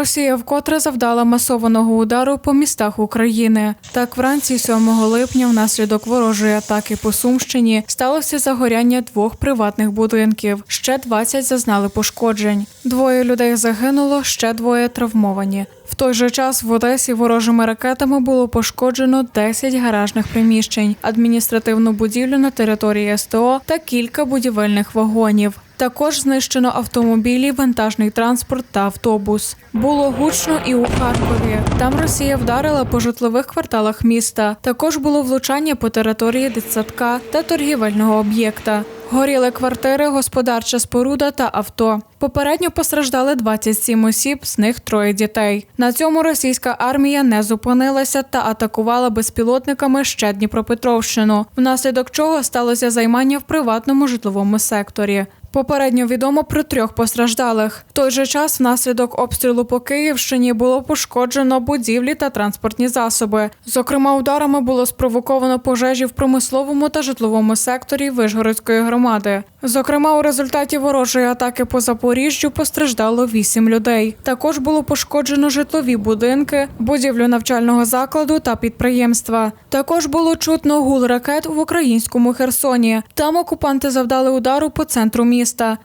Росія вкотре завдала масованого удару по містах України. Так, вранці 7 липня, внаслідок ворожої атаки по Сумщині, сталося загоряння двох приватних будинків. Ще 20 зазнали пошкоджень. Двоє людей загинуло, ще двоє травмовані. В той же час в Одесі ворожими ракетами було пошкоджено 10 гаражних приміщень, адміністративну будівлю на території СТО та кілька будівельних вагонів. Також знищено автомобілі, вантажний транспорт та автобус. Було гучно і у Харкові. Там Росія вдарила по житлових кварталах міста. Також було влучання по території дитсадка та торгівельного об'єкта. Горіли квартири, господарча споруда та авто. Попередньо постраждали 27 осіб, з них троє дітей. На цьому російська армія не зупинилася та атакувала безпілотниками ще Дніпропетровщину, внаслідок чого сталося займання в приватному житловому секторі. Попередньо відомо про трьох постраждалих. В той же час внаслідок обстрілу по Київщині було пошкоджено будівлі та транспортні засоби. Зокрема, ударами було спровоковано пожежі в промисловому та житловому секторі Вишгородської громади. Зокрема, у результаті ворожої атаки по Запоріжжю постраждало вісім людей. Також було пошкоджено житлові будинки, будівлю навчального закладу та підприємства. Також було чутно гул ракет в українському Херсоні. Там окупанти завдали удару по центру міста,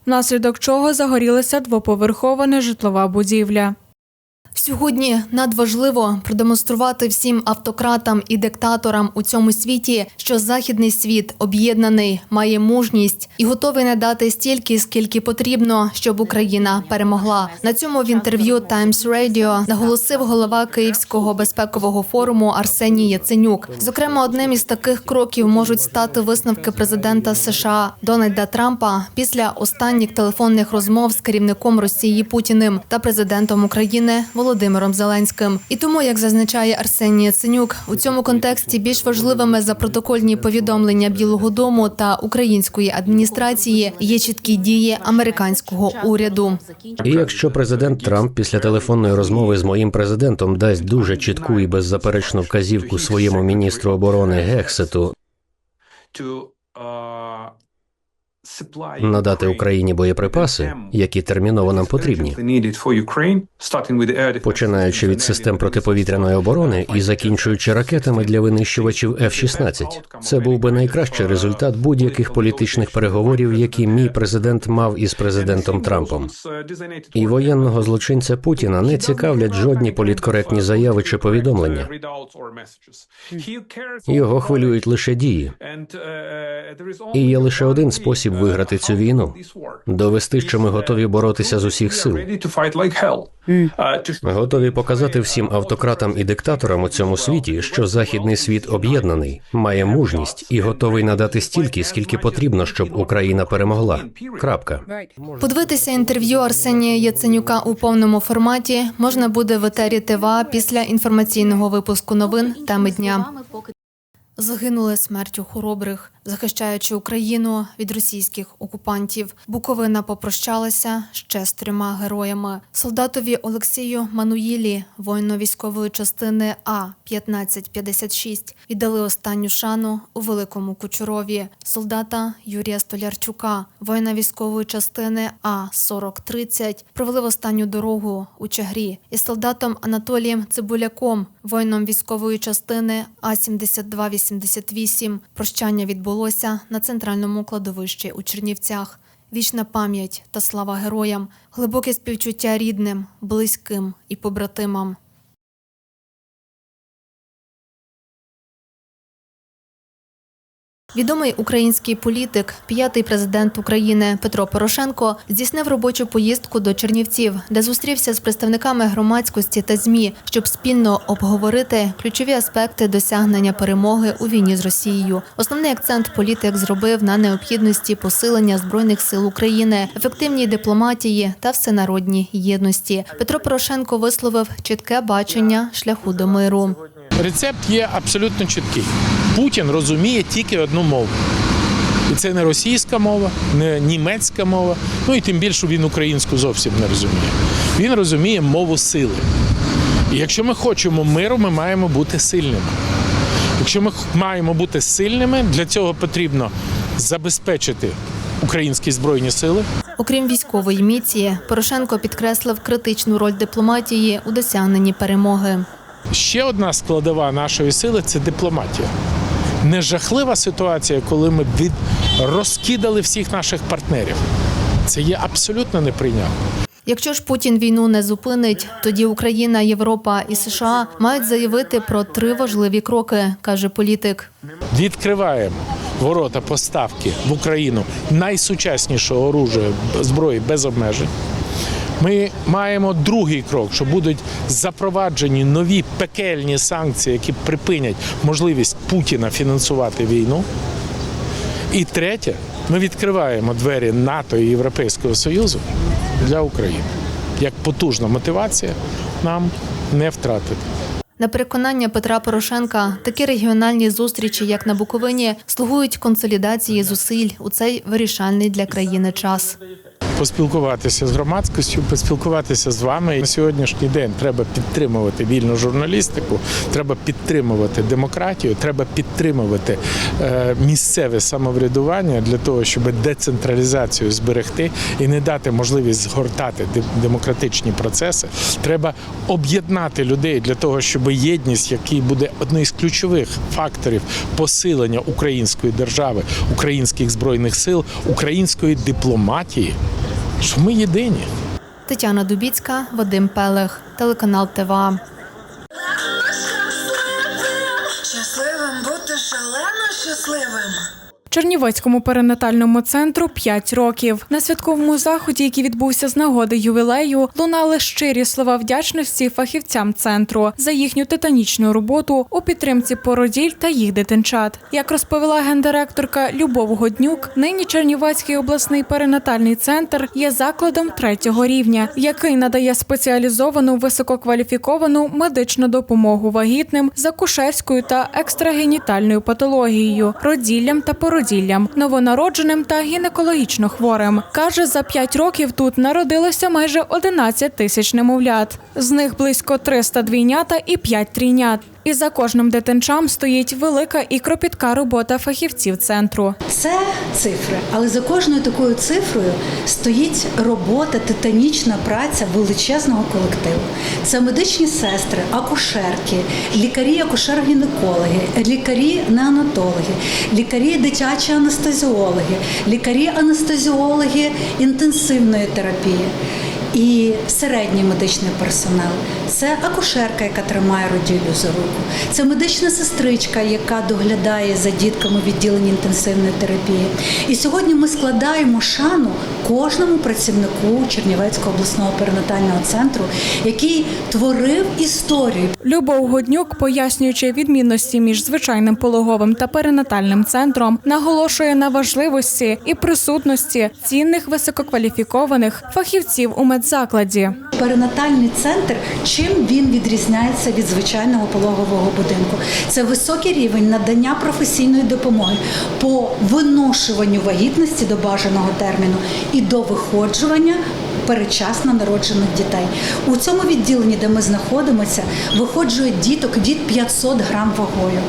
внаслідок чого загорілася двоповерхова нежитлова будівля. Сьогодні надважливо продемонструвати всім автократам і диктаторам у цьому світі, що західний світ об'єднаний, має мужність і готовий надати стільки, скільки потрібно, щоб Україна перемогла. На цьому в інтерв'ю Times Radio наголосив голова Київського безпекового форуму Арсеній Яценюк. Зокрема, одним із таких кроків можуть стати висновки президента США Дональда Трампа після останніх телефонних розмов з керівником Росії Путіним та президентом України Володимиром Зеленським. І тому, як зазначає Арсеній Яценюк, у цьому контексті більш важливими за протокольні повідомлення Білого Дому та української адміністрації є чіткі дії американського уряду. І якщо президент Трамп після телефонної розмови з моїм президентом дасть дуже чітку і беззаперечну вказівку своєму міністру оборони Гексету надати Україні боєприпаси, які терміново нам потрібні, починаючи від систем протиповітряної оборони і закінчуючи ракетами для винищувачів F-16. Це був би найкращий результат будь-яких політичних переговорів, які мій президент мав із президентом Трампом. І воєнного злочинця Путіна не цікавлять жодні політкоректні заяви чи повідомлення. Його хвилюють лише дії. І є лише один спосіб виграти цю війну довести, що ми готові боротися з усіх сил. Ми готові показати всім автократам і диктаторам у цьому світі, що західний світ об'єднаний, має мужність і готовий надати стільки, скільки потрібно, щоб Україна перемогла. Крапка. Подивитися інтерв'ю Арсенія Яценюка у повному форматі можна буде в етері ТВА після інформаційного випуску новин теми дня. Загинули смертю хоробрих, захищаючи Україну від російських окупантів. Буковина попрощалася ще з трьома героями: солдатові Олексію Мануїлі, воїну військової частини А 1556 віддали останню шану у Великому Кучурові. Солдата Юрія Столярчука, воїна військової частини А 4030 провели в останню дорогу у Чагрі із солдатом Анатолієм Цибуляком, воїном військової частини А 7288 Прощання відбулося на центральному кладовищі у Чернівцях. Вічна пам'ять та слава героям, глибоке співчуття рідним, близьким і побратимам. Відомий український політик, п'ятий президент України Петро Порошенко здійснив робочу поїздку до Чернівців, де зустрівся з представниками громадськості та змі, щоб спільно обговорити ключові аспекти досягнення перемоги у війні з Росією. Основний акцент політик зробив на необхідності посилення збройних сил України, ефективній дипломатії та всенародній єдності. Петро Порошенко висловив чітке бачення шляху до миру. Рецепт є абсолютно чіткий. Путін розуміє тільки одну мову. І це не російська мова, не німецька мова, ну і тим більше він українську зовсім не розуміє. Він розуміє мову сили. І якщо ми хочемо миру, ми маємо бути сильними. Якщо ми маємо бути сильними, для цього потрібно забезпечити українські збройні сили, Окрім військової міції, Порошенко підкреслив критичну роль дипломатії у досягненні перемоги. Ще одна складова нашої сили це дипломатія. Не жахлива ситуація, коли ми від... розкидали всіх наших партнерів. Це є абсолютно неприйнятно. Якщо ж Путін війну не зупинить, тоді Україна, Європа і США мають заявити про три важливі кроки, каже політик. Відкриваємо ворота поставки в Україну найсучаснішого оружия зброї без обмежень. Ми маємо другий крок, що будуть запроваджені нові пекельні санкції, які припинять можливість Путіна фінансувати війну. І третє, ми відкриваємо двері НАТО і Європейського Союзу для України як потужна мотивація нам не втратити. На переконання Петра Порошенка, такі регіональні зустрічі, як на Буковині, слугують консолідації зусиль у цей вирішальний для країни час. Поспілкуватися з громадськістю, поспілкуватися з вами. На сьогоднішній день треба підтримувати вільну журналістику, треба підтримувати демократію, треба підтримувати е, місцеве самоврядування для того, щоб децентралізацію зберегти і не дати можливість згортати демократичні процеси. Треба об'єднати людей для того, щоб єдність, який буде одним з ключових факторів посилення української держави, українських збройних сил, української дипломатії, що ми єдині. Тетяна Дубіцька, Вадим Пелех, телеканал ТВА. Щасливим бути шалено щасливим. Чернівецькому перинатальному центру 5 років. На святковому заході, який відбувся з нагоди ювілею, лунали щирі слова вдячності фахівцям центру за їхню титанічну роботу у підтримці породіль та їх дитинчат. Як розповіла гендиректорка Любов Годнюк, нині Чернівецький обласний перинатальний центр є закладом третього рівня, який надає спеціалізовану висококваліфіковану медичну допомогу вагітним з акушерською та екстрагенітальною патологією, роділлям та породіллям, новонародженим та гінекологічно хворим. Каже, за п'ять років тут народилося майже 11 тисяч немовлят. З них близько 300 двійнята і 5 трійнят. І за кожним дитинчам стоїть велика і кропітка робота фахівців центру. Це цифри, але за кожною такою цифрою стоїть робота, титанічна праця величезного колективу. Це медичні сестри, акушерки, лікарі, акушер-гінекологи, лікарі неонатологи, лікарі дитячі анестезіологи, лікарі анестезіологи інтенсивної терапії. І середній медичний персонал це акушерка, яка тримає роділю за руку, це медична сестричка, яка доглядає за дітками в відділенні інтенсивної терапії. І сьогодні ми складаємо шану кожному працівнику Чернівецького обласного перинатального центру, який творив історію. Любов Годнюк, пояснюючи відмінності між звичайним пологовим та перинатальним центром, наголошує на важливості і присутності цінних висококваліфікованих фахівців у медзакладі. Перинатальний центр, чим він відрізняється від звичайного пологового будинку? Це високий рівень надання професійної допомоги по виношуванню вагітності до бажаного терміну і до виходжування передчасно народжених дітей. У цьому відділенні, де ми знаходимося, виходжує діток від 500 грам вагою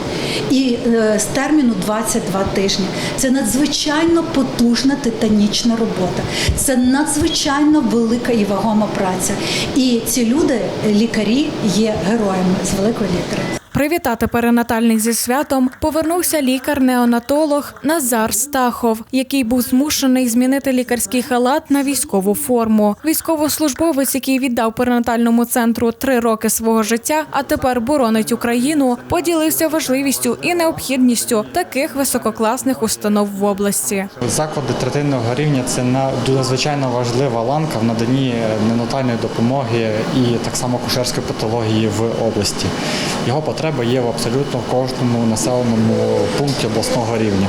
і е, з терміну 22 тижні. Це надзвичайно потужна титанічна робота. Це надзвичайно велика і вагома праця. І ці люди, лікарі, є героями з великої літери. Привітати перинатальних зі святом повернувся лікар-неонатолог Назар Стахов, який був змушений змінити лікарський халат на військову форму. Військовослужбовець, який віддав перинатальному центру три роки свого життя, а тепер боронить Україну, поділився важливістю і необхідністю таких висококласних установ в області. Заклади третинного рівня це на- надзвичайно важлива ланка в наданні ненатальної допомоги і так само кушерської патології в області. Його потреба є в абсолютно кожному населеному пункті обласного рівня.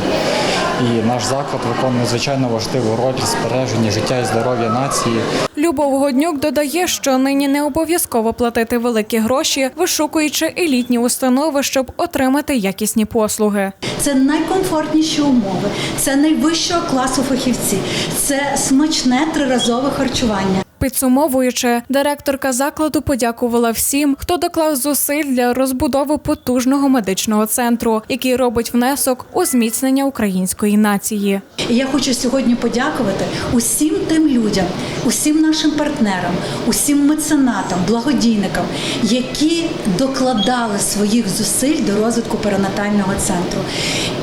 І наш заклад виконує надзвичайно важливу роль в збереженні життя і здоров'я нації. Любов Годнюк додає, що нині не обов'язково платити великі гроші, вишукуючи елітні установи, щоб отримати якісні послуги. Це найкомфортніші умови, це найвищого класу фахівці, це смачне триразове харчування. Підсумовуючи, директорка закладу подякувала всім, хто доклав зусиль для розбудови потужного медичного центру, який робить внесок у зміцнення української нації. Я хочу сьогодні подякувати усім тим людям, усім нашим партнерам, усім меценатам, благодійникам, які докладали своїх зусиль до розвитку перинатального центру.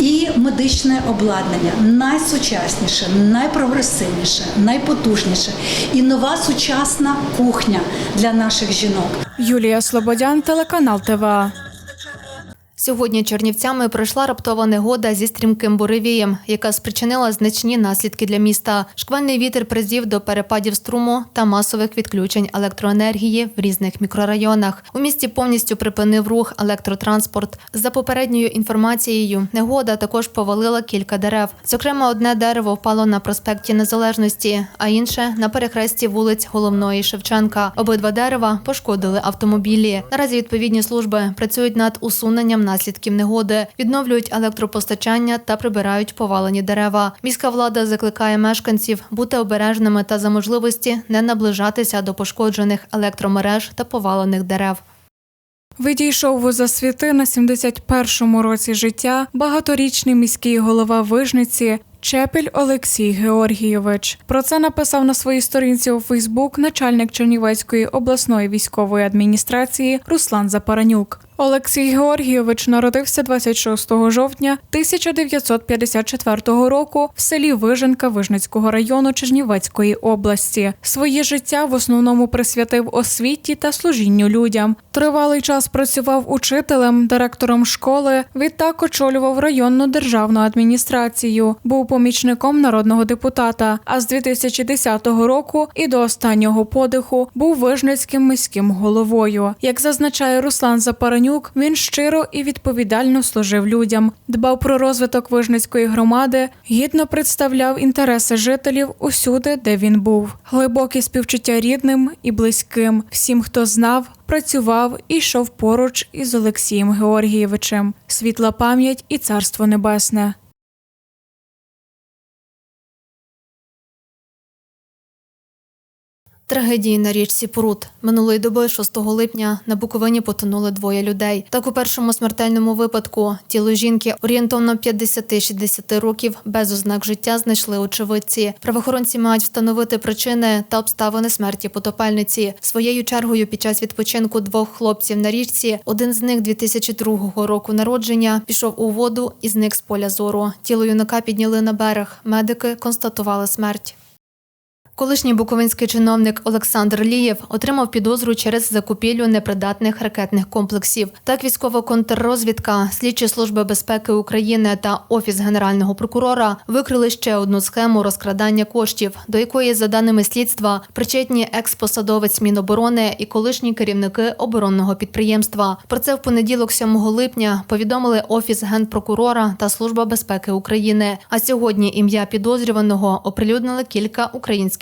І медичне обладнання найсучасніше, найпрогресивніше, найпотужніше і нова сучасна кухня для наших жінок. Юлія Слободян, телеканал ТВА. Сьогодні Чернівцями пройшла раптова негода зі стрімким буревієм, яка спричинила значні наслідки для міста. Шквальний вітер призвів до перепадів струму та масових відключень електроенергії в різних мікрорайонах. У місті повністю припинив рух електротранспорт. За попередньою інформацією, негода також повалила кілька дерев. Зокрема, одне дерево впало на проспекті Незалежності, а інше на перехресті вулиць Головної Шевченка. Обидва дерева пошкодили автомобілі. Наразі відповідні служби працюють над усуненням наслідків негоди, відновлюють електропостачання та прибирають повалені дерева. Міська влада закликає мешканців бути обережними та за можливості не наближатися до пошкоджених електромереж та повалених дерев. Відійшов у засвіти на 71-му році життя багаторічний міський голова Вижниці Чепіль Олексій Георгійович. Про це написав на своїй сторінці у Фейсбук начальник Чернівецької обласної військової адміністрації Руслан Запаранюк. Олексій Георгійович народився 26 жовтня 1954 року в селі Виженка Вижницького району Чернівецької області. Своє життя в основному присвятив освіті та служінню людям. Тривалий час працював учителем, директором школи. Відтак очолював районну державну адміністрацію. Був помічником народного депутата. А з 2010 року і до останнього подиху був вижницьким міським головою. Як зазначає Руслан Запаранюк, він щиро і відповідально служив людям, дбав про розвиток вижницької громади, гідно представляв інтереси жителів усюди, де він був. Глибоке співчуття рідним і близьким, всім, хто знав, працював і йшов поруч із Олексієм Георгійовичем. Світла пам'ять і царство небесне. Трагедії на річці Прут. Минулої доби 6 липня на Буковині потонули двоє людей. Так у першому смертельному випадку тіло жінки орієнтовно 50-60 років без ознак життя знайшли очевидці. Правоохоронці мають встановити причини та обставини смерті потопельниці. Своєю чергою під час відпочинку двох хлопців на річці один з них 2002 року народження пішов у воду і зник з поля зору. Тіло юнака підняли на берег. Медики констатували смерть. Колишній буковинський чиновник Олександр Лієв отримав підозру через закупівлю непридатних ракетних комплексів. Так, військова контррозвідка, слідчі служби безпеки України та офіс генерального прокурора викрили ще одну схему розкрадання коштів, до якої, за даними слідства, причетні експосадовець Міноборони і колишні керівники оборонного підприємства. Про це в понеділок, 7 липня, повідомили офіс генпрокурора та служба безпеки України. А сьогодні ім'я підозрюваного оприлюднили кілька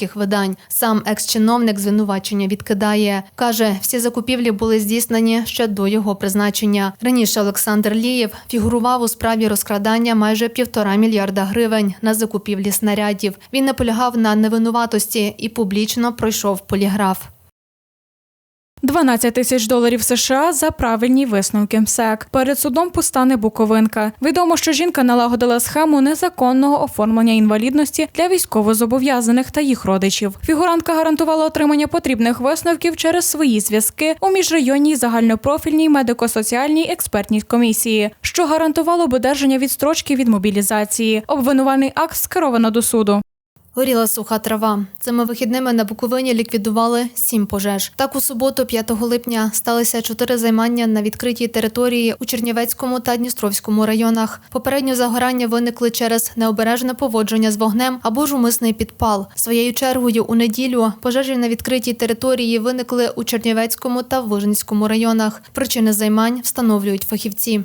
українських видань. Сам екс-чиновник звинувачення відкидає. Каже, всі закупівлі були здійснені ще до його призначення. Раніше Олександр Лієв фігурував у справі розкрадання майже півтора мільярда гривень на закупівлі снарядів. Він наполягав на невинуватості і публічно пройшов поліграф. 12 тисяч доларів США за правильні висновки МСЕК. Перед судом постане Буковинка. Відомо, що жінка налагодила схему незаконного оформлення інвалідності для військовозобов'язаних та їх родичів. Фігурантка гарантувала отримання потрібних висновків через свої зв'язки у міжрайонній загальнопрофільній медико-соціальній експертній комісії, що гарантувало б одержання відстрочки від мобілізації. Обвинувальний акт скеровано до суду. Горіла суха трава. Цими вихідними на Буковині ліквідували сім пожеж. Так у суботу, 5 липня, сталися чотири займання на відкритій території у Чернівецькому та Дністровському районах. Попередньо загорання виникли через необережне поводження з вогнем або ж умисний підпал. Своєю чергою у неділю пожежі на відкритій території виникли у Чернівецькому та Вижницькому районах. Причини займань встановлюють фахівці.